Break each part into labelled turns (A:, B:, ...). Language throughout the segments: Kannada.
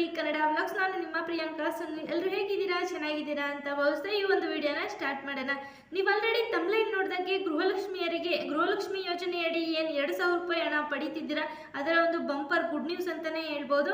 A: ಪಿ ಕನ್ನಡ ವ್ಲಾಗ್ಸ್ ನಾನು ನಿಮ್ಮ ಪ್ರಿಯಾಂಕಾ ಸುನಿ ಎಲ್ಲರೂ ಹೇಗಿದ್ದೀರಾ? ಚೆನ್ನಾಗಿದ್ದೀರಾ ಅಂತ ಭಾವಿಸ್ತಾ ಈ ಒಂದು ವಿಡಿಯೋನ ಸ್ಟಾರ್ಟ್ ಮಾಡೋಣ. ನೀವು ಆಲ್ರೆಡಿ ತಮ್ಲೈನ್ ನೋಡಿದಾಗೆ ಗೃಹಲಕ್ಷ್ಮಿಯರಿಗೆ, ಗೃಹಲಕ್ಷ್ಮಿ ಯೋಜನೆಯಡಿ ಏನು ಎರಡು ಸಾವಿರ ರೂಪಾಯಿ ಹಣ ಪಡಿತಿದ್ದೀರಾ? ಅದರ ಒಂದು ಬಂಪರ್ ಗುಡ್ ನ್ಯೂಸ್ ಅಂತಲೇ ಹೇಳ್ಬೋದು.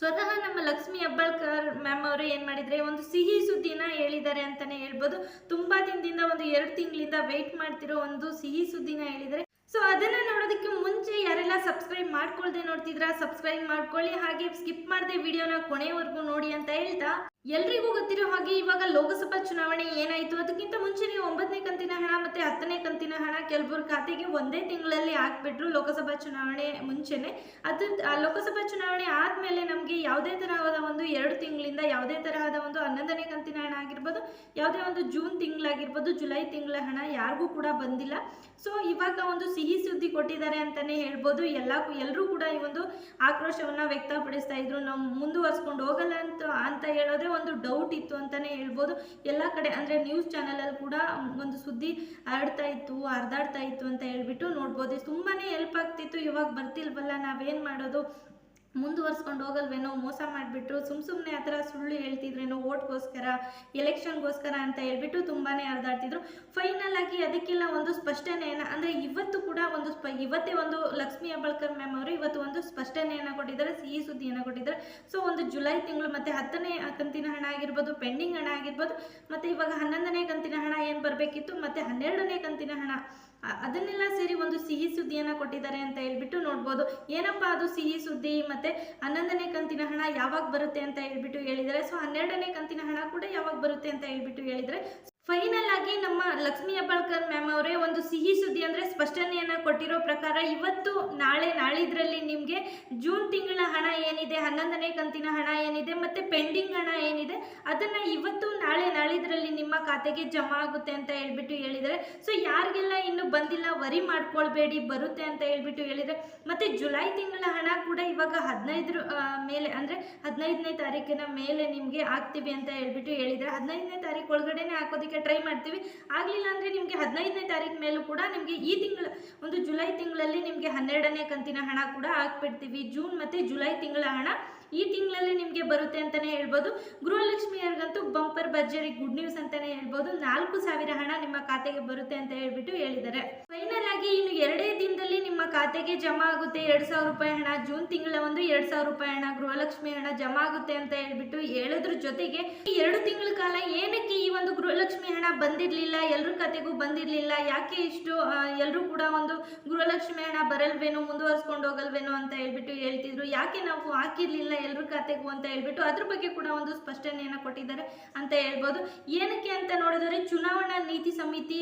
A: ಸ್ವತಃ ನಮ್ಮ ಲಕ್ಷ್ಮಿ ಹೆಬ್ಬಾಳ್ಕರ್ ಮ್ಯಾಮ್ ಅವರು ಏನು ಮಾಡಿದರೆ ಒಂದು ಸಿಹಿ ಸುದ್ದಿನ ಹೇಳಿದ್ದಾರೆ ಅಂತಲೇ ಹೇಳ್ಬೋದು. ತುಂಬ ದಿನದಿಂದ ಒಂದು ಎರಡು ತಿಂಗಳಿಂದ ವೆಯ್ಟ್ ಮಾಡ್ತಿರೋ ಒಂದು ಸಿಹಿ ಸುದ್ದಿನ ಹೇಳಿದ್ದಾರೆ. ಸೊ ಅದನ್ನು ನೋಡೋದಕ್ಕೆ ಮುಂಚೆ ಯಾರೆಲ್ಲ ಸಬ್ಸ್ಕ್ರೈಬ್ ಮಾಡ್ಕೊಳ್ದೆ ನೋಡ್ತಿದ್ರ ಸಬ್ಸ್ಕ್ರೈಬ್ ಮಾಡ್ಕೊಳ್ಳಿ. ಹಾಗೆ ಸ್ಕಿಪ್ ಮಾಡದೆ ವಿಡಿಯೋನ ಕೊನೆವರೆಗೂ ನೋಡಿ ಅಂತ ಹೇಳ್ತಾ, ಎಲ್ರಿಗೂ ಗೊತ್ತಿರೋ ಹಾಗೆ ಇವಾಗ ಲೋಕಸಭಾ ಚುನಾವಣೆ ಏನಾಯಿತು? ಅದಕ್ಕಿಂತ ಮುಂಚೆ ನೀವು ಒಂಬತ್ತನೇ ಕಂತಿನ ಹಣ ಮತ್ತು ಹತ್ತನೇ ಕಂತಿನ ಹಣ ಕೆಲವರು ಖಾತೆಗೆ ಒಂದೇ ತಿಂಗಳಲ್ಲಿ ಹಾಕ್ಬಿಟ್ರು ಲೋಕಸಭಾ ಚುನಾವಣೆ ಮುಂಚೆನೆ. ಅದು ಲೋಕಸಭಾ ಚುನಾವಣೆ ಆದಮೇಲೆ ನಮಗೆ ಯಾವುದೇ ತರಹದ ಒಂದು ಎರಡು ತಿಂಗಳಿಂದ ಯಾವುದೇ ತರಹದ ಒಂದು ಹನ್ನೊಂದನೇ ಕಂತಿನ ಹಣ ಆಗಿರ್ಬೋದು, ಯಾವುದೇ ಒಂದು ಜೂನ್ ತಿಂಗಳಾಗಿರ್ಬೋದು, ಜುಲೈ ತಿಂಗಳ ಹಣ ಯಾರಿಗೂ ಕೂಡ ಬಂದಿಲ್ಲ. ಸೊ, ಇವಾಗ ಒಂದು ಸಿಹಿ ಸುದ್ದಿ ಕೊಟ್ಟಿದ್ದಾರೆ ಅಂತಲೇ ಹೇಳ್ಬೋದು. ಎಲ್ಲ ಎಲ್ಲರೂ ಕೂಡ ಈ ಒಂದು ಆಕ್ರೋಶವನ್ನು ವ್ಯಕ್ತಪಡಿಸ್ತಾ ಇದ್ರು. ನಾವು ಮುಂದುವರ್ಸ್ಕೊಂಡು ಹೋಗಲ್ಲ ಅಂತ ಅಂತ ಹೇಳೋದೇ ಒಂದು ಡೌಟ್ ಇತ್ತು ಅಂತಲೇ ಹೇಳ್ಬೋದು. ಎಲ್ಲ ಕಡೆ ಅಂದರೆ ನ್ಯೂಸ್ ಚಾನಲಲ್ಲಿ ಕೂಡ ಒಂದು ಸುದ್ದಿ ಹರಡ್ತಾ ಇತ್ತು. ಹರಿದಾಡ್ತಾ ಇತ್ತು ಅಂತ ಹೇಳ್ಬಿಟ್ಟು ನೋಡ್ಬೋದು. ತುಂಬಾ ಹೆಲ್ಪ್ ಆಗ್ತಿತ್ತು. ಇವಾಗ ಬರ್ತಿಲ್ವಲ್ಲ, ನಾವೇನು ಮಾಡೋದು? ಮುಂದುವರ್ಸ್ಕೊಂಡು ಹೋಗಲ್ವೇನೋ? ಮೋಸ ಮಾಡಿಬಿಟ್ರು. ಸುಮ್ಮ ಸುಮ್ಮನೆ ಆ ಥರ ಸುಳ್ಳು ಹೇಳ್ತಿದ್ರೇನೋ ಓಟ್ಗೋಸ್ಕರ ಎಲೆಕ್ಷನ್ಗೋಸ್ಕರ ಅಂತ ಹೇಳ್ಬಿಟ್ಟು ತುಂಬಾ ಹರಿದಾಡ್ತಿದ್ರು. ಫೈನಲ್ ಆಗಿ ಅದಕ್ಕೆಲ್ಲ ಒಂದು ಸ್ಪಷ್ಟನೆಯನ್ನು, ಅಂದರೆ ಇವತ್ತು ಕೂಡ ಒಂದು ಸ್ಪ, ಇವತ್ತೇ ಒಂದು ಲಕ್ಷ್ಮೀ ಹೆಬ್ಬಾಳ್ಕರ್ ಮ್ಯಾಮ್ ಅವರು ಇವತ್ತು ಒಂದು ಸ್ಪಷ್ಟನೆಯನ್ನು ಕೊಟ್ಟಿದ್ದಾರೆ, ಸಿಹಿ ಸುದ್ದಿಯನ್ನು ಕೊಟ್ಟಿದ್ದಾರೆ. ಸೊ ಒಂದು ಜುಲೈ ತಿಂಗಳು ಮತ್ತು ಹತ್ತನೇ ಕಂತಿನ ಹಣ ಆಗಿರ್ಬೋದು, ಪೆಂಡಿಂಗ್ ಹಣ ಆಗಿರ್ಬೋದು, ಮತ್ತು ಇವಾಗ ಹನ್ನೊಂದನೇ ಕಂತಿನ ಹಣ ಏನು ಬರಬೇಕಿತ್ತು? ಮತ್ತು ಹನ್ನೆರಡನೇ ಕಂತಿನ ಹಣ. ಅದನ್ನೆಲ್ಲ ಸೇರಿ ಒಂದು ಸಿಹಿ ಸುದ್ದಿಯನ್ನು ಕೊಟ್ಟಿದ್ದಾರೆ ಅಂತ ಹೇಳ್ಬಿಟ್ಟು ನೋಡ್ಬೋದು. ಏನಪ್ಪ ಅದು ಸಿಹಿ ಸುದ್ದಿ ಮತ್ತು ಹನ್ನೊಂದನೇ ಕಂತಿನ ಹಣ ಯಾವಾಗ ಬರುತ್ತೆ ಅಂತ ಹೇಳ್ಬಿಟ್ಟು ಹೇಳಿದ್ದಾರೆ. ಸೊ ಹನ್ನೆರಡನೇ ಕಂತಿನ ಹಣ ಕೂಡ ಯಾವಾಗ ಬರುತ್ತೆ ಅಂತ ಹೇಳ್ಬಿಟ್ಟು ಹೇಳಿದರೆ ಫೈನಲ್ ಆಗಿ ನಮ್ಮ ಲಕ್ಷ್ಮೀ ಅಬ್ಬಾಳ್ಕರ್ ಮ್ಯಾಮ್ ಅವರೇ ಒಂದು ಸಿಹಿ ಸುದ್ದಿ ಅಂದರೆ ಸ್ಪಷ್ಟನೆಯನ್ನು ಕೊಟ್ಟಿರೋ ಪ್ರಕಾರ ಇವತ್ತು ನಾಳೆ ನಾಳಿದ್ರಲ್ಲಿ ನಿಮಗೆ ಜೂನ್ ತಿಂಗಳ ಹಣ ಏನಿದೆ, ಹನ್ನೊಂದನೇ ಕಂತಿನ ಹಣ ಏನಿದೆ ಮತ್ತು ಪೆಂಡಿಂಗ್ ಹಣ ಏನಿದೆ ಅದನ್ನು ಇವತ್ತು ನಾಳೆ ನಾಳಿದ್ರಲ್ಲಿ ನಿಮ್ಮ ಖಾತೆಗೆ ಜಮಾ ಆಗುತ್ತೆ ಅಂತ ಹೇಳ್ಬಿಟ್ಟು ಹೇಳಿದರೆ. ಸೊ ಯಾರಿಗೆಲ್ಲ ಇನ್ನು ಬಂದಿಲ್ಲ, ವರಿ ಮಾಡ್ಕೊಳ್ಬೇಡಿ, ಬರುತ್ತೆ ಅಂತ ಹೇಳ್ಬಿಟ್ಟು ಹೇಳಿದರೆ. ಮತ್ತು ಜುಲೈ ತಿಂಗಳ ಹಣ ಕೂಡ ಇವಾಗ ಹದಿನೈದರ ಮೇಲೆ ಅಂದರೆ ಹದಿನೈದನೇ ತಾರೀಕಿನ ಮೇಲೆ ನಿಮಗೆ ಆಗ್ತೀವಿ ಅಂತ ಹೇಳ್ಬಿಟ್ಟು ಹೇಳಿದರೆ. ಹದಿನೈದನೇ ತಾರೀಕು ಒಳಗಡೆನೆ ಹಾಕೋದಕ್ಕೆ ಟ್ರೈ ಮಾಡ್ತೀವಿ. ಆಗಲಿಲ್ಲ ಅಂದರೆ ನಿಮಗೆ ಹದಿನೈದನೇ ತಾರೀಕು ಮೇಲೂ ಕೂಡ ನಿಮಗೆ ಈ ತಿಂಗಳ, ಒಂದು ಜುಲೈ ತಿಂಗಳಲ್ಲಿ ನಿಮಗೆ ಹನ್ನೆರಡನೇ ಕಂತಿನ ಹಣ ಕೂಡ ಹಾಕ್ಬಿಡ್ತೀವಿ. ಜೂನ್ ಮತ್ತು ಜುಲೈ ತಿಂಗಳ ಹಣ ಈ ತಿಂಗಳಲ್ಲಿ ನಿಮಗೆ ಬರುತ್ತೆ ಅಂತಲೇ ಹೇಳ್ಬೋದು. ಗೃಹಲಕ್ಷ್ಮಿಯರ್ಗಂತೂ ಬಂಪರ್ ಭರ್ಜರಿ ಗುಡ್ ನ್ಯೂಸ್ ಅಂತಲೇ ಹೇಳ್ಬೋದು. ನಾಲ್ಕು ಸಾವಿರ ಹಣ ನಿಮ್ಮ ಖಾತೆಗೆ ಬರುತ್ತೆ ಅಂತ ಹೇಳ್ಬಿಟ್ಟು ಹೇಳಿದ್ದಾರೆ. ಫೈನಲ್ ಆಗಿ ಇನ್ನು ಎರಡೇ ದಿನದಲ್ಲಿ ಖಾತೆಗೆ ಜಮಾ ಆಗುತ್ತೆ ಎರಡು ಸಾವಿರ ರೂಪಾಯಿ ಹಣ, ಜೂನ್ ತಿಂಗಳ ಒಂದು ಎರಡು ಸಾವಿರ ರೂಪಾಯಿ ಹಣ, ಗೃಹಲಕ್ಷ್ಮಿ ಹಣ ಜಮಾ ಆಗುತ್ತೆ ಅಂತ ಹೇಳ್ಬಿಟ್ಟು ಹೇಳೋದ್ರ ಜೊತೆಗೆ ಎರಡು ತಿಂಗಳ ಕಾಲ ಏನಕ್ಕೆ ಈ ಒಂದು ಗೃಹಲಕ್ಷ್ಮಿ ಹಣ ಬಂದಿರಲಿಲ್ಲ ಎಲ್ಲರ ಖಾತೆಗೂ ಬಂದಿರಲಿಲ್ಲ, ಯಾಕೆ ಇಷ್ಟು ಎಲ್ಲರೂ ಕೂಡ ಒಂದು ಗೃಹಲಕ್ಷ್ಮಿ ಹಣ ಬರಲ್ವೇನೋ, ಮುಂದುವರ್ಸ್ಕೊಂಡು ಹೋಗಲ್ವೇನೋ ಅಂತ ಹೇಳ್ಬಿಟ್ಟು ಹೇಳ್ತಿದ್ರು. ಯಾಕೆ ನಾವು ಹಾಕಿರ್ಲಿಲ್ಲ ಎಲ್ಲರ ಖಾತೆಗೂ ಅಂತ ಹೇಳ್ಬಿಟ್ಟು ಅದ್ರ ಬಗ್ಗೆ ಕೂಡ ಒಂದು ಸ್ಪಷ್ಟನೆಯನ್ನು ಕೊಟ್ಟಿದ್ದಾರೆ ಅಂತ ಹೇಳ್ಬೋದು. ಏನಕ್ಕೆ ಅಂತ ನೋಡಿದರೆ ಚುನಾವಣಾ ನೀತಿ ಸಮಿತಿ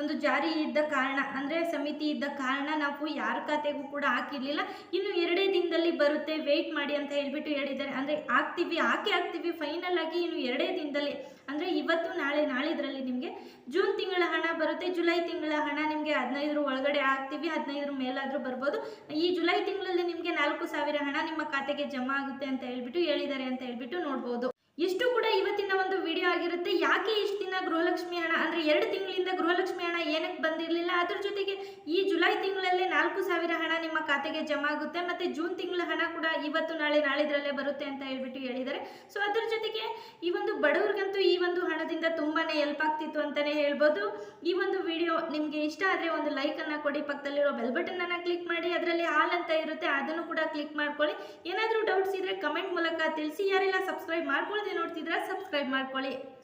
A: ಒಂದು ಜಾರಿ ಇದ್ದ ಕಾರಣ, ಅಂದರೆ ಸಮಿತಿ ಇದ್ದ ಕಾರಣ ನಾವು ಯಾರ ಖಾತೆಗೂ ಕೂಡ ಹಾಕಿರ್ಲಿಲ್ಲ. ಇನ್ನು ಎರಡೇ ದಿನದಲ್ಲಿ ಬರುತ್ತೆ ವೆಯ್ಟ್ ಮಾಡಿ ಅಂತ ಹೇಳ್ಬಿಟ್ಟು ಹೇಳಿದ್ದಾರೆ. ಅಂದರೆ ಹಾಕ್ತೀವಿ, ಹಾಕಿ ಹಾಕ್ತೀವಿ ಫೈನಲ್ ಆಗಿ ಇನ್ನು ಎರಡೇ ದಿನದಲ್ಲಿ. ಅಂದರೆ ಇವತ್ತು, ನಾಳೆ, ನಾಳಿದ್ರಲ್ಲಿ ನಿಮಗೆ ಜೂನ್ ತಿಂಗಳ ಹಣ ಬರುತ್ತೆ. ಜುಲೈ ತಿಂಗಳ ಹಣ ನಿಮಗೆ ಹದಿನೈದರ ಒಳಗಡೆ ಹಾಕ್ತೀವಿ, ಹದಿನೈದರ ಮೇಲಾದರೂ ಬರ್ಬೋದು. ಈ ಜುಲೈ ತಿಂಗಳಲ್ಲಿ ನಿಮಗೆ ನಾಲ್ಕು ಸಾವಿರ ಹಣ ನಿಮ್ಮ ಖಾತೆಗೆ ಜಮಾ ಆಗುತ್ತೆ ಅಂತ ಹೇಳ್ಬಿಟ್ಟು, ಹೇಳಿದ್ದಾರೆ ಅಂತ ಹೇಳ್ಬಿಟ್ಟು ನೋಡ್ಬೋದು. ಇಷ್ಟು ಕೂಡ ಇವತ್ತಿನ ಒಂದು ವಿಡಿಯೋ ಆಗಿರುತ್ತೆ. ಯಾಕೆ ಇಷ್ಟು ದಿನ ಗೃಹಲಕ್ಷ್ಮಿ ಹಣ ಅಂದರೆ ಎರಡು ತಿಂಗಳಿಂದ ಗೃಹಲಕ್ಷ್ಮಿ ಹಣ ಏನಕ್ಕೆ ಬಂದಿರಲಿಲ್ಲ? ಅದ್ರ ಜೊತೆಗೆ ಈ ಜುಲೈ ತಿಂಗಳಲ್ಲೇ ನಾಲ್ಕು ಸಾವಿರ ಹಣ ನಿಮ್ಮ ಖಾತೆಗೆ ಜಮಾ ಆಗುತ್ತೆ ಮತ್ತು ಜೂನ್ ತಿಂಗಳ ಹಣ ಕೂಡ ಇವತ್ತು ನಾಳೆ ನಾಳಿದ್ರಲ್ಲೇ ಬರುತ್ತೆ ಅಂತ ಹೇಳ್ಬಿಟ್ಟು ಹೇಳಿದ್ದಾರೆ. ಸೊ ಅದ್ರ ಜೊತೆಗೆ ಈ ಒಂದು ಬಡವ್ರಿಗಂತೂ ಈ ಒಂದು ಹಣದಿಂದ ತುಂಬಾ ಹೆಲ್ಪ್ ಆಗ್ತಿತ್ತು ಅಂತಲೇ ಹೇಳ್ಬೋದು. ಈ ಒಂದು ವಿಡಿಯೋ ನಿಮಗೆ ಇಷ್ಟ ಆದರೆ ಒಂದು ಲೈಕನ್ನು ಕೊಡಿ. ಪಕ್ಕದಲ್ಲಿರೋ ಬೆಲ್ ಬಟನನ್ನು ಕ್ಲಿಕ್ ಮಾಡಿ. ಅದರಲ್ಲಿ ಆಲ್ ಅಂತ ಇರುತ್ತೆ, ಅದನ್ನು ಕೂಡ ಕ್ಲಿಕ್ ಮಾಡ್ಕೊಳ್ಳಿ. ಏನಾದರೂ ಡೌಟ್ಸ್ ಇದ್ದರೆ ಕಮೆಂಟ್ ಮೂಲಕ ತಿಳಿಸಿ. ಯಾರೆಲ್ಲ ಸಬ್ಸ್ಕ್ರೈಬ್ ಮಾಡ್ಕೊಳ್ಳದೆ ನೋಡ್ತಿದ್ರೆ ಸಬ್ಸ್ಕ್ರೈಬ್ ಮಾಡ್ಕೊಳ್ಳಿ.